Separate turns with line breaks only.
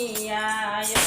આય